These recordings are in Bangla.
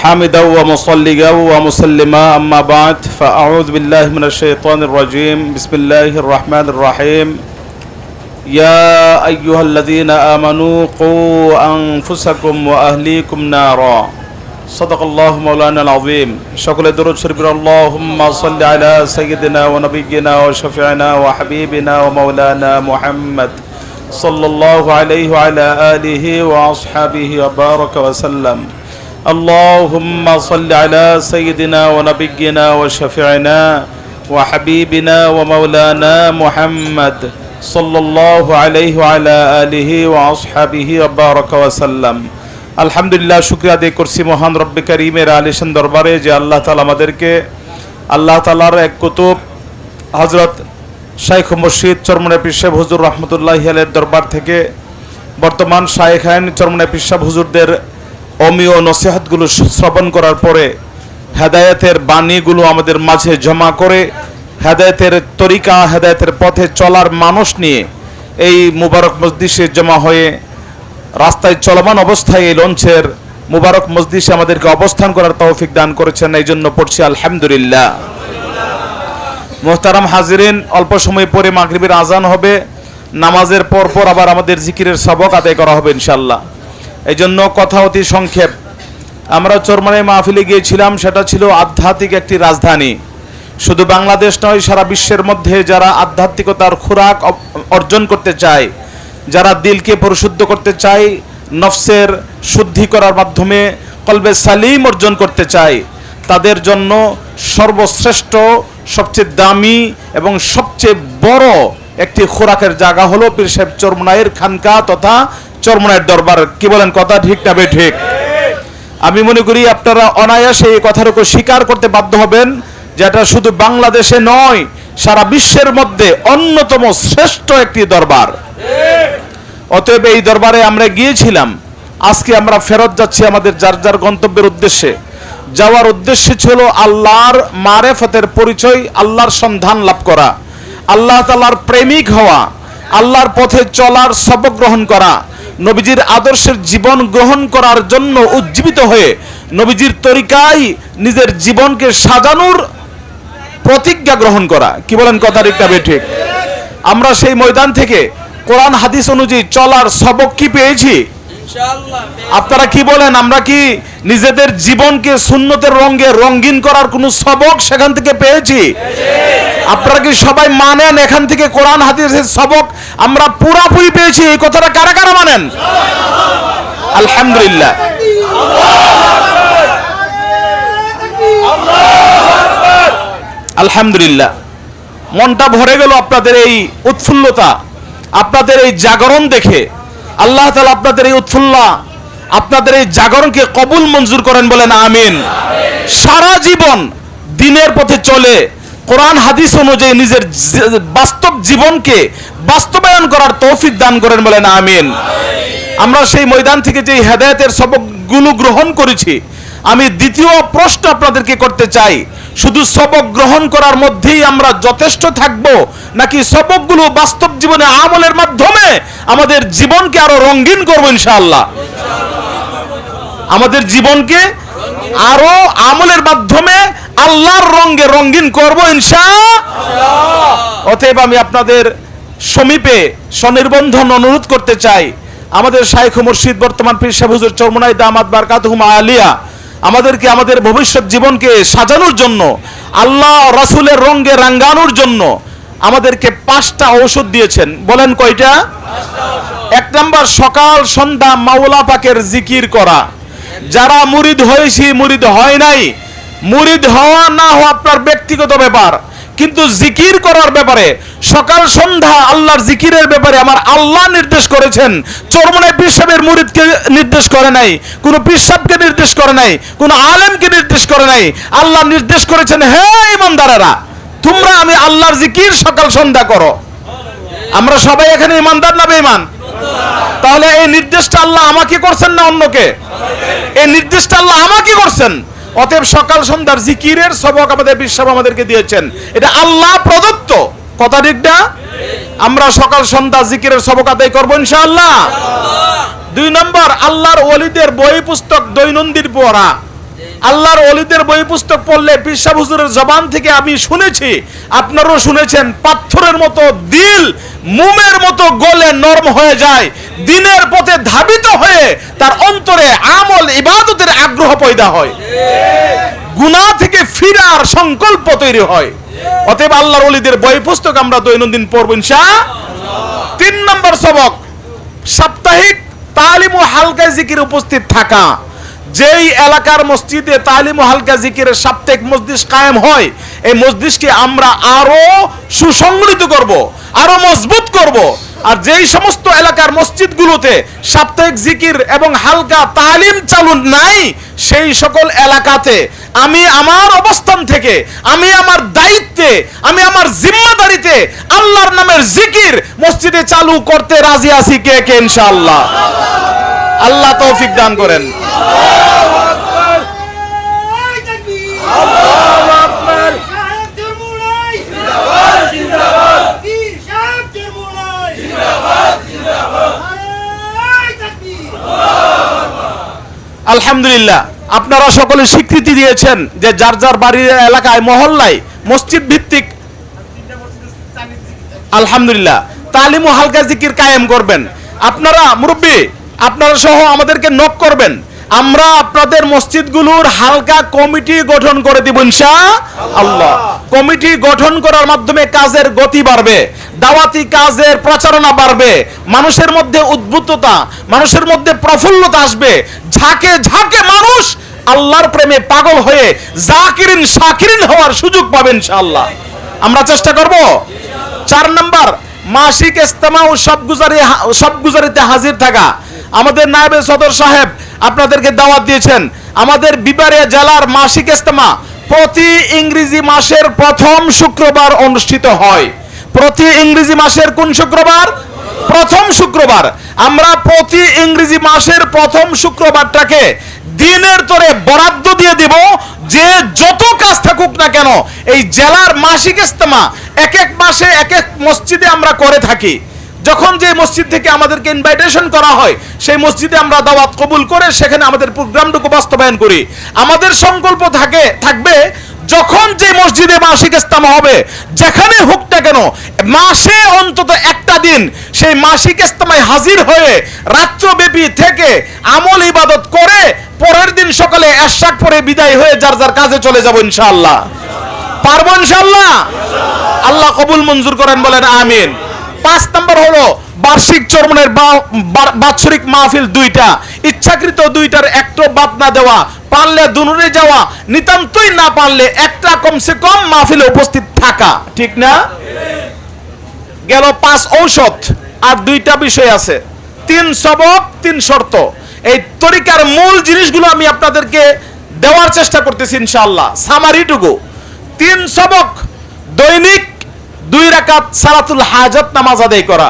حامدا ومصليا ومسلما أما بعد فأعوذ بالله من الشيطان الرجيم بسم الله الرحمن الرحيم يا أيها الذين آمنوا قوا أنفسكم وأهليكم نارا صدق الله مولانا العظيم شكل درود شريف اللهم صل على سيدنا ونبينا وشفيعنا وحبيبنا ومولانا محمد صلى الله عليه وعلى آله وأصحابه وبارك وسلم اللهم صل على سيدنا ونبينا وشفيعنا وحبيبنا ومولانا محمد صلى الله عليه وعلى آله وأصحابه وبارك وسلم আলহামদুলিল্লাহ শুক্রিয়া আদায় করছি মহান রব্বে করিমের আলিশান দরবারে যে আল্লাহ তালা আমাদেরকে আল্লাহ তালার এক কুতুব হজরত শাইখ মসজিদ চরমনে পিসাব হুজুর রহমতুল্লাহ আলের দরবার থেকে বর্তমান শাইখ আইন চরমনে পিসাব হুজুরদের অমীয় নসিহাতগুলো শ্রবণ করার পরে হেদায়েতের বাণীগুলো আমাদের মাঝে জমা করে হেদায়েতের তরিকা, হেদায়েতের পথে চলার মানুষ নিয়ে এই মুবারক মসজিদে জমা হয়ে রাস্তায় চলমান অবস্থায় এই লঞ্চের মুবারক মসজিদে আমাদেরকে অবস্থান করার তৌফিক দান করেছেন। এই জন্য পড়ছি আলহামদুলিল্লাহ। মোহতারাম হাজিরিন, অল্প সময় পরে মাগরিবের আজান হবে। নামাজের পর পর আবার আমাদের জিকিরের সবক আদায় করা হবে ইনশাল্লাহ এই জন্য কথা অতি সংক্ষেপ। আমরা চরমানে মাহফিলে গিয়েছিলাম, সেটা ছিল আধ্যাত্মিক একটি রাজধানী। শুধু বাংলাদেশ নয়, সারা বিশ্বের মধ্যে যারা আধ্যাত্মিকতার খোরাক অর্জন করতে চায়, যারা দিলকে পরিশুদ্ধ করতে চায়, নফসের শুদ্ধি করার মাধ্যমে কলবে সালিম অর্জন করতে চায়, তাদের জন্য সর্বশ্রেষ্ঠ, সবচেয়ে দামি এবং সবচেয়ে বড় একটি খোরাকের জায়গা হলো পীর সাহেব চরমনায়ের খানকা তথা চরমনায়ের দরবার, কি বলেন, কথা ঠিক না বে ঠিক? আমি মনে করি আপনারা অনায়াসে এই উপর স্বীকার করতে বাধ্য হবেন যেটা শুধু বাংলাদেশে নয়, সারা বিশ্বের মধ্যে অন্যতম শ্রেষ্ঠ একটি দরবার। অতএব এই দরবারে আমরা গিয়েছিলাম। আজকে আমরা ফেরত যাচ্ছি আমাদের যার যার গন্তব্যের উদ্দেশ্যে। যাওয়ার উদ্দেশ্য ছিল আল্লাহর মারেফতের পরিচয়, আল্লাহর সন্ধান লাভ করা। আল্লাহ তালার প্রেমিক হওয়া, আল্লাহর পথে চলার সবক গ্রহণ করা। নবীজির আদর্শের জীবন গ্রহণ করার জন্য উজ্জীবিত হয়ে নবীজির তরিকায় নিজের জীবনকে সাজানোর প্রতিজ্ঞা গ্রহণ করা। কি বলেন কথা না ঠিক আমরা সেই ময়দান থেকে কোরআন হাদিস অনুযায়ী চলার সবক কি পেয়েছি? আপনারা কি বলেন? আমরা কি নিজেদের জীবনকে সুন্নতের রঙে রঙিন করার কোনো সবক সেখান থেকে পেয়েছি। আপনারা কি সবাই মানেন এখান থেকে কোরআন হাদিসের সবক আমরা পুরাপুরি পেয়েছি। এই কথাটা কারা কারা মানেন? আলহামদুলিল্লাহ। আলহামদুলিল্লাহ। মনটা ভরে গেল আপনাদের এই উৎফুল্লতা, আপনাদের এই জাগরণ দেখে। আল্লাহ তালা আপনাদের এই উৎফুল্লা আপনাদের এই জাগরণকে কবুল মঞ্জুর করেন বলেন আমিন। সারা জীবন দিনের পথে চলে কোরআন, হাদিস অনুযায়ী নিজের বাস্তব জীবনকে বাস্তবায়ন করার তৌফিক দান করেন বলেন, আমিন। আমরা সেই ময়দান থেকে যে হেদায়েতের সবকগুলো গ্রহণ করেছি, আমি দ্বিতীয় প্রশ্ন আপনাদেরকে করতে চাই। শুধু সবক গ্রহণ করার মধ্যেই আমরা যথেষ্ট থাকব, নাকি সবকগুলো বাস্তব জীবনে আমলের মাধ্যমে আমাদের জীবনকে আরও রঙিন করব ইনশাআল্লাহ? আমাদের জীবনকে আরও আমলের মাধ্যমে আল্লাহর রঙে রঙিন করব ইনশা অতএব আমি আপনাদের সমীপে স্বনির্বন্ধন অনুরোধ করতে চাই। আমাদের শাইখ মুর্শিদ বর্তমান পীর সাহেব হুজুর চরমনাই দামাত বারকাতুহুমা আলিয়া আমাদেরকে আমাদের ভবিষ্যৎ জীবনকে সাজানোর জন্য আল্লাহ রাসূলের রঙে রাঙ্গানোর জন্য আমাদেরকে পাঁচটা ঔষধ দিয়েছেন। বলেন কয়টা? এক নাম্বার সকাল সন্ধ্যা মাওলা পাকের জিকির করা। যারা মুরিদ হয়েছি, মুরিদ হয় নাই। মুরিদ হওয়া না হওয়া আপনার ব্যক্তিগত ব্যাপার। কিন্তু জিকির করার ব্যাপারে, সকাল সন্ধ্যা আল্লাহর জিকিরের ব্যাপারে আমার আল্লাহ নির্দেশ করেছেন। চরমনায় পিসাবের মুরিদকে নির্দেশ করে নাই, কোনো পিসাবকে নির্দেশ করে নাই, কোনো আলেমকে নির্দেশ করে নাই। আল্লাহ নির্দেশ করেছেন, হে ইমানদারেরা, তোমরা আমি আল্লাহর জিকির সকাল সন্ধ্যা করো। আমরা সবাই এখানে ইমানদার না বেঈমান? তাহলে এই নির্দেশটা আল্লাহ আমাকে করছেন না অন্যকে? এই নির্দেশটা আল্লাহ আমাকে করছেন। অতএব সকাল সন্ধ্যার জিকিরের সবক আমাদের বিশ্ব আমাদেরকে দিয়েছেন। এটা আল্লাহ প্রদত্ত। কথা ঠিক না? আমরা সকাল সন্ধ্যা জিকিরের সবক আদায় করব ইনশাআল্লাহ। দুই নম্বর, আল্লাহর ওলিদের বই পুস্তক দৈনন্দিন পড়া। আল্লাহর অলিদের বই পুস্তক পড়লে পিসা হুজুরের জবান থেকে আমি শুনেছি, আপনারও শুনেছেন, পাথরের মতো দিল মুমের মতো গলে নরম হয়ে যায়, দিনের পথে ধাবিত হয়ে তার অন্তরে আমল ইবাদতের আগ্রহ পয়দা হয়। গুনাহ থেকে ফিরার সংকল্প তৈরি হয়। অতএব আল্লাহর অলিদের বই পুস্তক আমরা দৈনন্দিন পড়ব ইনশা তিন নম্বর সবক, সাপ্তাহিক তালিম ও হালকা জিকির উপস্থিত থাকা। যেই এলাকার মসজিদে তালিম হালকা জিকিরের সাপ্তাহিক মসজিদ কায়েম হয়, এই মসজিদকে আমরা আরও সুসংগঠিত করব, আরও মজবুত করব। আর যেই সমস্ত এলাকার মসজিদগুলোতে সাপ্তাহিক জিকির এবং হালকা তালিম চালু নাই, সেই সকল এলাকাতে আমি আমার অবস্থান থেকে, আমি আমার দায়িত্বে, আমি আমার জিম্মাদারিতে আল্লাহর নামের জিকির মসজিদে চালু করতে রাজি আছি কে কে ইনশাআল্লাহ। আল্লাহ তৌফিক দান করেন। আলহামদুলিল্লাহ, আপনারা সকলে স্বীকৃতি দিয়েছেন যে যার যার বাড়ির এলাকায়, মহল্লায় মসজিদ ভিত্তিক আলহামদুলিল্লাহ তালিম ও হালকা জিকির কায়েম করবেন। আপনারা মুরব্বী আপনারা সহ আমাদেরকে নক করবেন। আমরা আপনাদের মসজিদগুলোর হালকা কমিটি গঠন করে দিব ইনশা আল্লাহ। কমিটি গঠন করার মাধ্যমে কাজের গতি বাড়বে, দাওয়াতি কাজের প্রচারণা বাড়বে, মানুষের মধ্যে উদ্বুদ্ধতা, মানুষের মধ্যে প্রফুল্লতা আসবে। ঝাঁকে ঝাঁকে মানুষ আল্লাহর প্রেমে পাগল হয়ে জাকিরিন শাকিরিন হওয়ার সুযোগ পাবেন ইনশাআল্লাহ। আমরা চেষ্টা করব। চার নাম্বার, মাসিক ইস্তেমা ও সব গুজারি সব গুজারিতে হাজির থাকা। আমাদের নায়েবে সদর সাহেব আপনাদেরকে দাওয়াত দিয়েছেন। আমাদের বিবারিয়া জেলার মাসিক ইস্তেমা প্রতি ইংরেজি মাসের প্রথম শুক্রবার অনুষ্ঠিত হয়। প্রতি ইংরেজি মাসের কোন শুক্রবার? প্রথম শুক্রবার। আমরা প্রতি ইংরেজি মাসের প্রথম শুক্রবারটাকে দিনের তরে বরাদ্দ দিয়ে দিব যে যত কাজ থাকুক না কেন, এই জেলার মাসিক ইস্তেমা এক এক মাসে এক এক মসজিদে আমরা করে থাকি। যখন যে মসজিদ থেকে আমাদেরকে ইনভাইটেশন করা হয়, সেই মসজিদে আমরা দাওয়াত কবুল করে সেখানে আমাদের প্রোগ্রামটুকু বাস্তবায়ন করি। আমাদের সংকল্প থাকে, থাকবে যখন যে মসজিদে মাসিক ইস্তেমা হবে, যেখানে হোক না কেন, মাসে অন্তত একটা দিন সেই মাসিক ইস্তেমায় হাজির হয়ে রাত্রব্যাপী থেকে আমল ইবাদত করে পরের দিন সকালে এরশাক পরে বিদায় হয়ে যার যার কাজে চলে যাব ইনশাআল্লাহ। পারব ইনশাআল্লাহ? আল্লাহ কবুল মঞ্জুর করেন বলেন, আমিন। পাঁচ নম্বর হলো বার্ষিক চরমনের বাৎসরিক মাহফিল দুইটা। ইচ্ছাকৃত দুইটার একটা বাদ না দেওয়া। পারলে দুনুরে যাওয়া, নিতান্তই না পারলে একটা কমসে কম মাহফিলে উপস্থিত থাকা। ঠিক না? গেল পাঁচ ঔষধ আর দুইটা বিষয় আছে। তিন সবক, তিন শর্ত। এই তরিকার মূল জিনিসগুলো আমি আপনাদেরকে দেওয়ার চেষ্টা করতেছি ইনশাআল্লাহ। সামারিটুকু। তিন সবক দৈনিক দুই রাকাত সালাতুল হাজত নামাজ আদায় করা।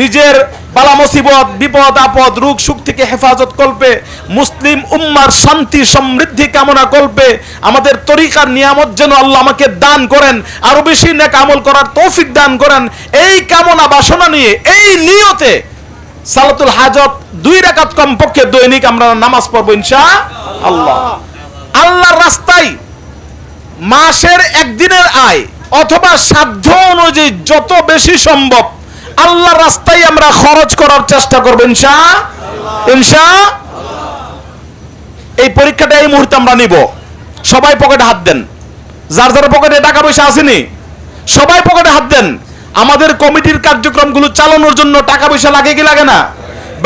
নিজের বালা মুসিবত, বিপদ, আপদ, রোগ, সুখ থেকে হেফাজত কল্পে মুসলিম উম্মার শান্তি, সমৃদ্ধি কামনা কল্পে আমাদের তরিকার নিয়ামত যেন আল্লাহ আমাকে দান করেন, আরও বেশি নেক আমল করার তৌফিক দান করেন। এই কামনা বাসনা নিয়ে, এই নিয়তে সালাতুল হাজত দুই রাকাত কমপক্ষে দৈনিক আমরা নামাজ পড়ব ইনশা আল্লাহ। আল্লাহর রাস্তায় মাসের একদিনের আয় অথবা সাধ্য অনুযায়ী যত বেশি সম্ভব আল্লাহ রাস্তায় আমরা খরচ করার চেষ্টা করব, ইনশা ইনশা এই পরীক্ষাটা এই মুহূর্তে আমরা নিব। সবাই পকেটে হাত দেন। যার যার পকেটে টাকা পয়সা আসেনি, সবাই পকেটে হাত দেন। আমাদের কমিটির কার্যক্রমগুলো চালানোর জন্য টাকা পয়সা লাগে কি লাগে না?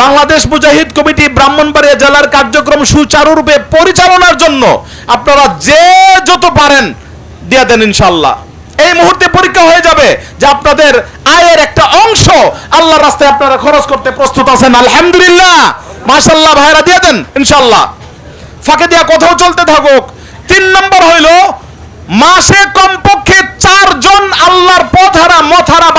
বাংলাদেশ মুজাহিদ কমিটি ব্রাহ্মণবাড়িয়া জেলার কার্যক্রম সুচারুরূপে পরিচালনার জন্য আপনারা যে যত পারেন দিয়ে দেন ইনশাল্লাহ এই মুহূর্তে পরীক্ষা হয়ে যাবে যে আপনাদের আয়ের একটা অংশ আল্লাহর রাস্তায় আপনারা খরচ করতে প্রস্তুত আছেন। আলহামদুলিল্লাহ। মাশাল্লাহ ভাইরা দিয়ে দেন ইনশাল্লাহ ফাঁকে দিয়া কোথাও চলতে থাকুক। তিন নম্বর হইল, মাসে কমপক্ষে চারজন আল্লাহর পথ হারা মথারা